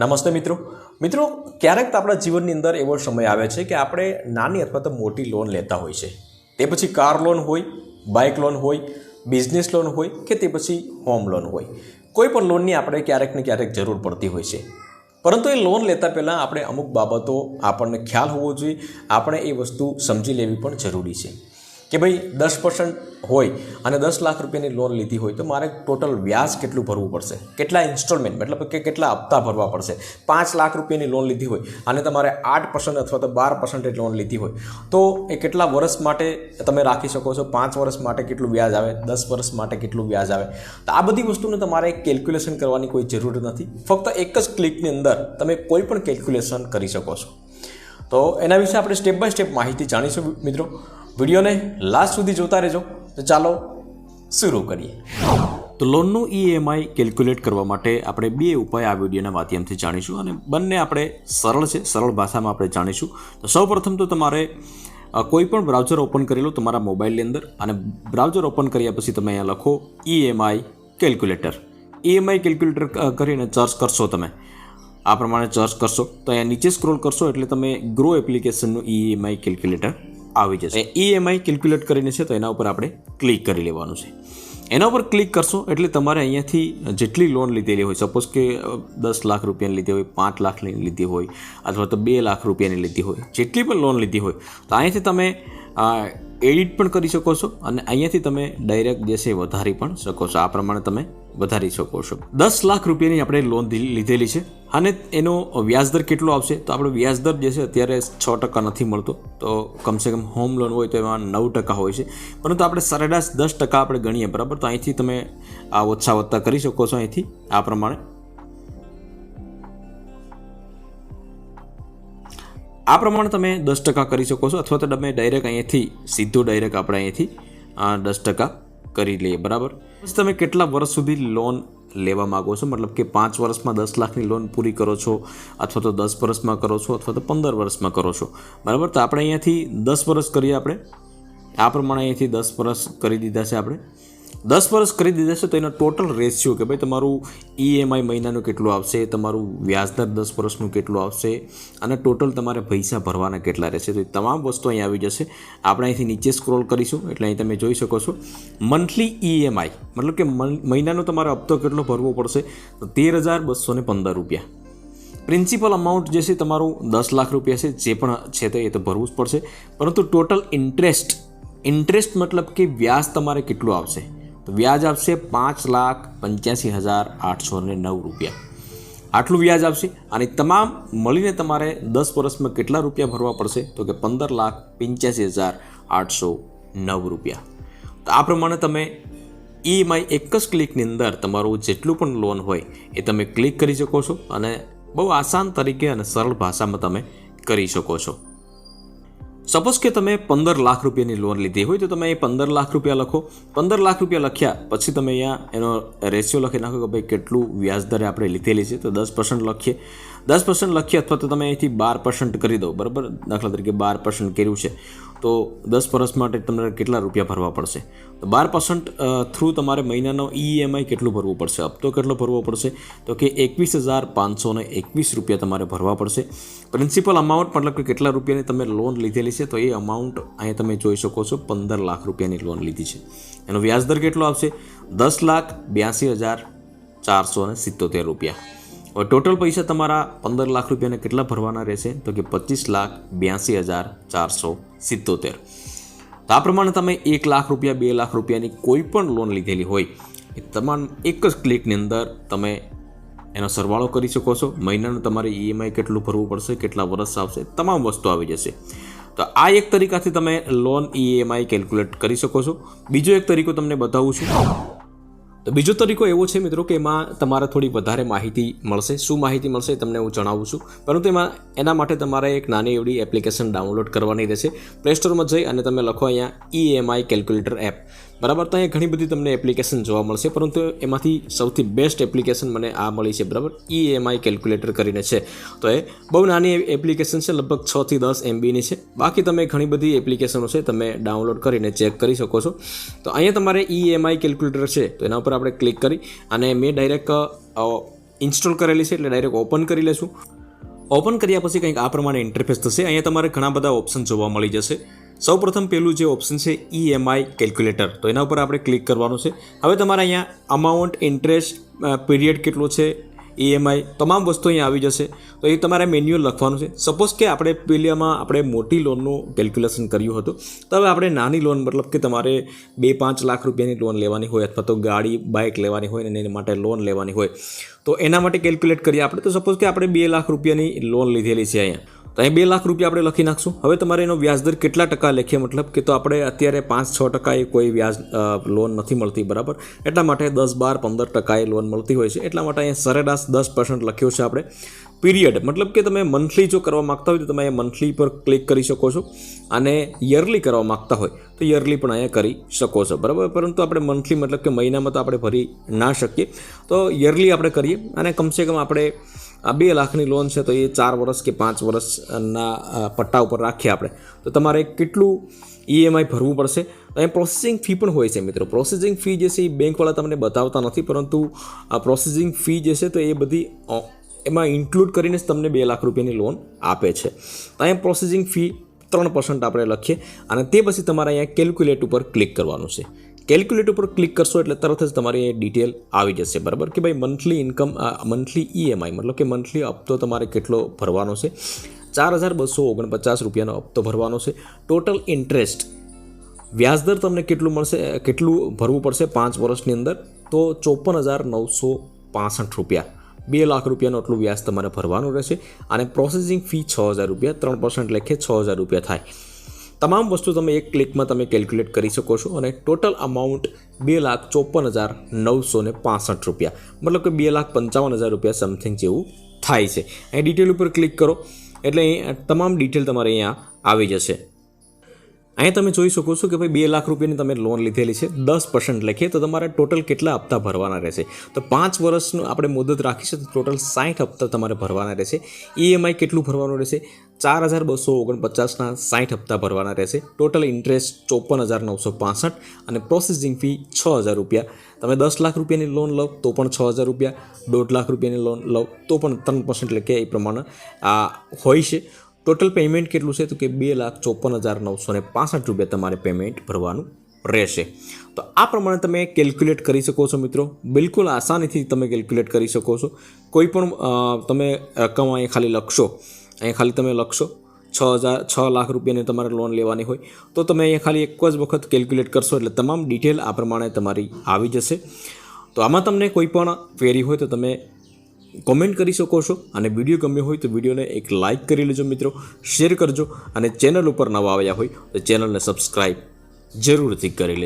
નમસ્તે મિત્રો. મિત્રો, ક્યારેક આપણા જીવનની અંદર એવો સમય આવે છે કે આપણે નાની અથવા તો મોટી લોન લેતા હોય છે. તે પછી કાર લોન હોય બાઇક લોન હોય બિઝનેસ લોન હોય કે તે પછી હોમ લોન હોય. કોઈ પણ લોનની આપણે ક્યારેક ને ક્યારેક જરૂર પડતી હોય છે. પરંતુ એ લોન લેતા પહેલાં આપણે અમુક બાબતો આપણને ખ્યાલ હોવો જોઈએ. આપણે એ વસ્તુ સમજી લેવી પણ જરૂરી છે. કે ભાઈ દસ પર્સન્ટ હોય અને દસ લાખ રૂપિયાની લોન લીધી હોય તો મારે ટોટલ વ્યાજ કેટલું ભરવું પડશે? કેટલા ઇન્સ્ટોલમેન્ટ મતલબ કે કેટલા હપ્તા ભરવા પડશે? પાંચ લાખ રૂપિયાની લોન લીધી હોય અને તમારે આઠ પર્સન્ટ અથવા તો બાર પર્સન્ટેજ લોન લીધી હોય, તો એ કેટલા વર્ષ માટે તમે રાખી શકો છો? પાંચ વર્ષ માટે કેટલું વ્યાજ આવે? દસ વર્ષ માટે કેટલું વ્યાજ આવે? તો આ બધી વસ્તુને તમારે કેલ્ક્યુલેશન કરવાની કોઈ જરૂર નથી. ફક્ત એક જ ક્લિકની અંદર તમે કોઈ પણ કેલ્ક્યુલેશન કરી શકો છો. તો એના વિશે આપણે સ્ટેપ બાય સ્ટેપ માહિતી જાણીશું મિત્રો. વિડીયોને લાસ્ટ સુધી જોતા રહેજો. તો ચાલો શરૂ કરીએ. તો લોનનું ઈએમઆઈ કેલ્ક્યુલેટ કરવા માટે આપણે બે ઉપાય આ વિડીયોના માધ્યમથી જાણીશું અને બંને આપણે સરળ છે, સરળ ભાષામાં આપણે જાણીશું. તો સૌપ્રથમ તો તમારે કોઈ પણ બ્રાઉઝર ઓપન કરી લો તમારા મોબાઈલની અંદર અને બ્રાઉઝર ઓપન કર્યા પછી તમે અહીંયા લખો ઈએમઆઈ કેલ્ક્યુલેટર ઈએમઆઈ કેલ્ક્યુલેટર કરીને સર્ચ કરશો તમે. આ પ્રમાણે સર્ચ કરશો. તો અહીંયા નીચે સ્ક્રોલ કરશો એટલે તમે ગ્રો એપ્લિકેશનનું ઈએમઆઈ કેલ્ક્યુલેટર આવી જશે. ઈએમઆઈ કેલ્ક્યુલેટ કરીને છે, તો એના ઉપર આપણે ક્લિક કરી લેવાનું છે. એના ઉપર ક્લિક કરશો એટલે તમારે અહીંયાથી જેટલી લોન લીધેલી હોય સપોઝ કે દસ લાખ રૂપિયાની લીધી હોય, પાંચ લાખની લીધી હોય, અથવા તો બે લાખ રૂપિયાની લીધી હોય, જેટલી પણ લોન લીધી હોય, તો અહીંયાથી તમે એડિટ પણ કરી શકો છો અને અહીંયાથી તમે ડાયરેક્ટ જે છે વધારી પણ શકો છો. આ પ્રમાણે તમે વધારી શકો છો. દસ લાખ રૂપિયાની આપણે લોન લીધેલી છે. અને એનો વ્યાજદર કેટલો આવશે? તો આપણો વ્યાજદર જે છે અત્યારે છ ટકા નથી મળતો. તો કમસે કમ હોમ લોન હોય તો એમાં નવ ટકા હોય છે. પરંતુ આપણે સરેરાશ દસ ટકા આપણે ગણીએ, બરાબર? તો અહીંથી તમે આ ઓછા વત્તા કરી શકો છો અહીંથી. આ પ્રમાણે આ પ્રમાણે તમે દસ ટકા કરી શકો છો, અથવા તો તમે ડાયરેક્ટ અહીંયાથી સીધું ડાયરેક્ટ આપણે અહીંયાથી દસ ટકા કરી લઈએ, બરાબર? તમે કેટલા વર્ષ સુધી લોન લેવા માગો છો? મતલબ કે પાંચ વર્ષમાં દસ લાખની લોન પૂરી કરો છો, અથવા તો દસ વર્ષમાં કરો છો, અથવા તો પંદર વર્ષમાં કરો છો, બરાબર? તો આપણે અહીંયાથી દસ વર્ષ કરીએ આપણે. આ પ્રમાણે અહીંયાથી દસ વર્ષ કરી દીધા છે આપણે. દસ વર્ષ દીધા છે તો એનો ટોટલ રેશિયો કે ભાઈ તમારું ઈએમઆઈ મહિનાનું કેટલું આવશે, તમારું વ્યાજદર દસ વર્ષનું કેટલું આવશે અને ટોટલ તમારે પૈસા ભરવાના કેટલા રહેશે. તો એ તમામ વસ્તુ અહીં આવી જશે. આપણે અહીંથી નીચે સ્ક્રોલ કરીશું, એટલે અહીં તમે જોઈ શકો છો. મંથલી ઈએમઆઈ મતલબ કે મહિનાનો તમારે હપ્તો કેટલો ભરવો પડશે? તો તેર હજાર બસો ને પંદર રૂપિયા. પ્રિન્સિપલ અમાઉન્ટ જે છે તમારું દસ લાખ રૂપિયા છે, જે પણ છે તે એ તો ભરવું જ પડશે. પરંતુ ટોટલ ઇન્ટરેસ્ટ ઇન્ટરેસ્ટ મતલબ કે વ્યાજ તમારે કેટલું આવશે? વ્યાજ આપશે પાંચ લાખ પંચ્યાસી હજાર આઠસો ને નવ રૂપિયા. આટલું વ્યાજ આવશે અને તમામ મળીને તમારે દસ વર્ષમાં કેટલા રૂપિયા ભરવા પડશે? તો કે પંદર લાખ પંચ્યાસી હજાર આઠસો નવ રૂપિયા. તો આ પ્રમાણે તમે ઈએમઆઈ એક જ ક્લિકની અંદર તમારું જેટલું પણ લોન હોય એ તમે ક્લિક કરી શકો છો અને બહુ આસાન તરીકે અને સરળ ભાષામાં તમે કરી શકો છો. સપોઝ કે તમે પંદર લાખ રૂપિયાની લોન લીધી હોય, તો તમે એ પંદર લાખ રૂપિયા લખો. પંદર લાખ રૂપિયા લખ્યા, પછી તમે અહીંયા એનો રેશિયો લખી નાખો કે ભાઈ કેટલું વ્યાજ દરે આપણે લીધેલી છે, તો દસ પર્સન્ટ લખીએ. દસ પર્સન્ટ લખીએ અથવા તો તમે અહીંથી બાર પર્સન્ટ કરી દો, બરાબર? દાખલા તરીકે બાર પર્સન્ટ કર્યું છે. તો દસ વર્ષ માટે તમને કેટલા રૂપિયા ભરવા પડશે? તો બાર પર્સન્ટ થ્રુ તમારે મહિનાનો ઈએમઆઈ કેટલું ભરવું પડશે? હપ્તો કેટલો ભરવો પડશે? તો કે એકવીસ હજાર પાંચસો ને એકવીસ રૂપિયા તમારે ભરવા પડશે. પ્રિન્સિપલ અમાઉન્ટ મતલબ કે કેટલા રૂપિયાની તમે લોન લીધેલી છે, તો એ અમાઉન્ટ અહીંયા તમે જોઈ શકો છો, પંદર લાખ રૂપિયાની લોન લીધી છે. એનો વ્યાજદર કેટલો આવશે? દસ લાખ બ્યાસી હજાર ચારસો સિત્તોતેર રૂપિયા. ટોટલ પૈસા તમારા પંદર લાખ રૂપિયાને કેટલા ભરવાના રહેશે? તો કે પચીસ લાખ બ્યાસી હજાર ચારસો સિત્તોતેર. તો આ પ્રમાણે તમે એક લાખ રૂપિયા, બે લાખ રૂપિયાની કોઈ પણ લોન લીધેલી હોય, એ તમામ એક જ ક્લિકની અંદર તમે એનો સરવાળો કરી શકો છો. મહિનાનું તમારે ઈએમઆઈ કેટલું ભરવું પડશે, કેટલા વર્ષ આવશે, તમામ વસ્તુ આવી જશે. તો આ એક તરીકાથી તમે લોન ઈએમઆઈ કેલ્ક્યુલેટ કરી શકો છો. બીજો એક તરીકો તમને બતાવું છું. તો બીજો તરીકો એવો છે મિત્રો કે એમાં તમારે થોડી વધારે માહિતી મળશે. શું માહિતી મળશે તમને હું જણાવું છું. પરંતુ એમાં એના માટે તમારે એક નાની એવડી એપ્લિકેશન ડાઉનલોડ કરવાની રહેશે. પ્લે સ્ટોરમાં જઈ અને તમે લખો અહીંયા ઈએમઆઈ કેલ્ક્યુલેટર એપ બરાબર? તો અહીંયા ઘણી બધી તમને એપ્લિકેશન જોવા મળશે, પરંતુ એમાંથી સૌથી બેસ્ટ એપ્લિકેશન મને આ મળી છે, બરાબર? ઈએમઆઈ કેલ્ક્યુલેટર કરીને છે. તો એ બહુ નાની એપ્લિકેશન છે, લગભગ છથી દસ એમબીની છે. બાકી તમે ઘણી બધી એપ્લિકેશનો છે, તમે ડાઉનલોડ કરીને ચેક કરી શકો છો. તો અહીંયા તમારે ઈએમઆઈ કેલ્ક્યુલેટર છે, તો એના ઉપર આપણે ક્લિક કરી, અને મેં ડાયરેક્ટ ઇન્સ્ટોલ કરેલી છે, એટલે ડાયરેક્ટ ઓપન કરી લેશું. ઓપન કર્યા પછી કંઈક આ પ્રમાણે ઇન્ટરફેસ થશે. અહીંયા તમારે ઘણા બધા ઓપ્શન જોવા મળી જશે. સૌપ્રથમ પહેલું જે ઓપ્શન છે ઈએમઆઈ કેલ્ક્યુલેટર તો એના ઉપર આપણે ક્લિક કરવાનું છે. હવે તમારે અહીંયા અમાઉન્ટ ઇન્ટરેસ્ટ પીરિયડ કેટલો છે ઈએમઆઈ તમામ વસ્તુ અહીંયા આવી જશે. તો એ તમારે મેન્યુઅલ લખવાનું છે. સપોઝ કે આપણે પેલીમાં આપણે મોટી લોનનું કેલ્ક્યુલેશન કર્યું હતું. તો હવે આપણે નાની લોન મતલબ કે તમારે બે પાંચ લાખ રૂપિયાની લોન લેવાની હોય અથવા તો ગાડી બાઇક લેવાની હોય ને એના માટે લોન લેવાની હોય. તો એના માટે કેલ્ક્યુલેટ કરીએ આપણે. તો સપોઝ કે આપણે બે લાખ રૂપિયાની લોન લીધેલી છે અહીંયા. તો અહીં બે લાખ રૂપિયા આપણે લખી નાખશું. હવે તમારે એનો વ્યાજદર કેટલા ટકા લખીએ મતલબ કે તો આપણે અત્યારે પાંચ, છ ટકાએ કોઈ વ્યાજ લોન નથી મળતી, બરાબર? એટલા માટે દસ, બાર, પંદર ટકાએ લોન મળતી હોય છે. એટલા માટે અહીંયા સરેરાશ દસ પર્સન્ટ લખ્યો છે આપણે. પીરિયડ મતલબ કે તમે મંથલી જો કરવા માગતા હોય તો તમે અહીંયા મંથલી પર ક્લિક કરી શકો છો. અને યરલી કરવા માગતા હોય તો યરલી પણ અહીંયા કરી શકો છો, બરાબર? પરંતુ આપણે મંથલી મતલબ કે મહિનામાં તો આપણે ભરી ના શકીએ. તો યરલી આપણે કરીએ અને કમસે કમ આપણે આ બે લાખની લોન છે તો એ ચાર વર્ષ કે પાંચ વર્ષના પટ્ટા ઉપર રાખીએ આપણે. તો તમારે કેટલું ઈએમઆઈ ભરવું પડશે? અહીં પ્રોસેસિંગ ફી પણ હોય છે મિત્રો. પ્રોસેસિંગ ફી જે છે એ બેંકવાળા તમને બતાવતા નથી, પરંતુ આ પ્રોસેસિંગ ફી જે છે તો એ બધી એમાં ઇન્ક્લુડ કરીને જ તમને બે લાખ રૂપિયાની લોન આપે છે. તો અહીંયા પ્રોસેસિંગ ફી ત્રણ પર્સન્ટ આપણે લખીએ અને તે પછી તમારે અહીંયા કેલ્ક્યુલેટ ઉપર ક્લિક કરવાનું છે. કેલ્ક્યુલેટ ઉપર ક્લિક કરશો એટલે તરત જ તમારી ડિટેલ આવી જશે. બરાબર? કે ભાઈ મંથલી ઇન્કમ મંથલી ઈએમઆઈ મતલબ કે મંથલી હપ્તો તમારે કેટલો ભરવાનો છે? ચાર હજાર બસો ઓગણપચાસ રૂપિયાનો હપ્તો ભરવાનો છે. ટોટલ ઇન્ટરેસ્ટ વ્યાજદર તમને કેટલું મળશે? કેટલું ભરવું પડશે પાંચ વર્ષની અંદર? તો ચોપન હજાર નવસો પાસઠ રૂપિયા. બે લાખ રૂપિયાનું આટલું વ્યાજ તમારે ભરવાનું રહેશે. અને પ્રોસેસિંગ ફી છ હજાર રૂપિયા, ત્રણ પર્સન્ટ લેખે છ હજાર રૂપિયા થાય. તમામ વસ્તુ તમે એક ક્લિકમાં તમે કેલ્ક્યુલેટ કરી શકો છો અને ટોટલ અમાઉન્ટ બે લાખ ચોપન હજાર નવસો ને પાસઠ રૂપિયા. મતલબ કે બે લાખ પંચાવન હજાર રૂપિયા સમથિંગ જેવું થાય છે. અહીં ડિટેલ ઉપર ક્લિક કરો. એટલે તમામ ડિટેલ તમારે અહીંયા આવી જશે. અહીં તમે જોઈ શકો છો કે ભાઈ બે લાખ રૂપિયાની તમે લોન લીધેલી છે, દસ પર્સન્ટ લખીએ તો તમારે ટોટલ કેટલા હપ્તા ભરવાના રહેશે? તો પાંચ વર્ષનું આપણે મુદત રાખીશું તો ટોટલ સાઠ હપ્તા તમારે ભરવાના રહેશે. ઈએમઆઈ કેટલું ભરવાનું રહેશે? ચાર હજાર બસો ઓગણપચાસના સાઠ હપ્તા ભરવાના રહેશે. ટોટલ ઇન્ટરેસ્ટ ચોપન હજાર નવસો પાસઠ અને પ્રોસેસિંગ ફી છ હજાર રૂપિયા. તમે દસ લાખ રૂપિયાની લોન લો તો પણ છ હજાર રૂપિયા. દોઢ લાખ રૂપિયાની લોન લો તો પણ ત્રણ પર્સન્ટ લખીએ એ પ્રમાણે આ હોય છે. ટોટલ પેમેન્ટ કેટલું છે? તો કે બે લાખ ચોપન હજાર નવસો ને પાસઠ રૂપિયા તમારે પેમેન્ટ ભરવાનું રહેશે. તો આ પ્રમાણે તમે કેલ્ક્યુલેટ કરી શકો છો મિત્રો. બિલકુલ આસાનીથી તમે કેલ્ક્યુલેટ કરી શકો છો. કોઈ પણ તમે રકમ અહીં ખાલી લખશો. અહીં ખાલી તમે લખશો. છ હજાર, છ લાખ રૂપિયાની તમારે લોન લેવાની હોય. તો તમે અહીંયા ખાલી એક જ વખત કેલ્ક્યુલેટ કરશો એટલે તમામ ડિટેલ આ પ્રમાણે તમારી આવી જશે. તો આમાં તમને કોઈ પણ ક્વેરી હોય તો તમે કોમેન્ટ કરી શકો છો અને વીડિયો ગમ્યો હોય તો વિડીયોને એક લાઇક કરી લેજો મિત્રો શેર કરજો અને ચેનલ ઉપર નવા આવ્યા હોય તો ચેનલને સબસ્ક્રાઈબ જરૂરથી કરી લેજો.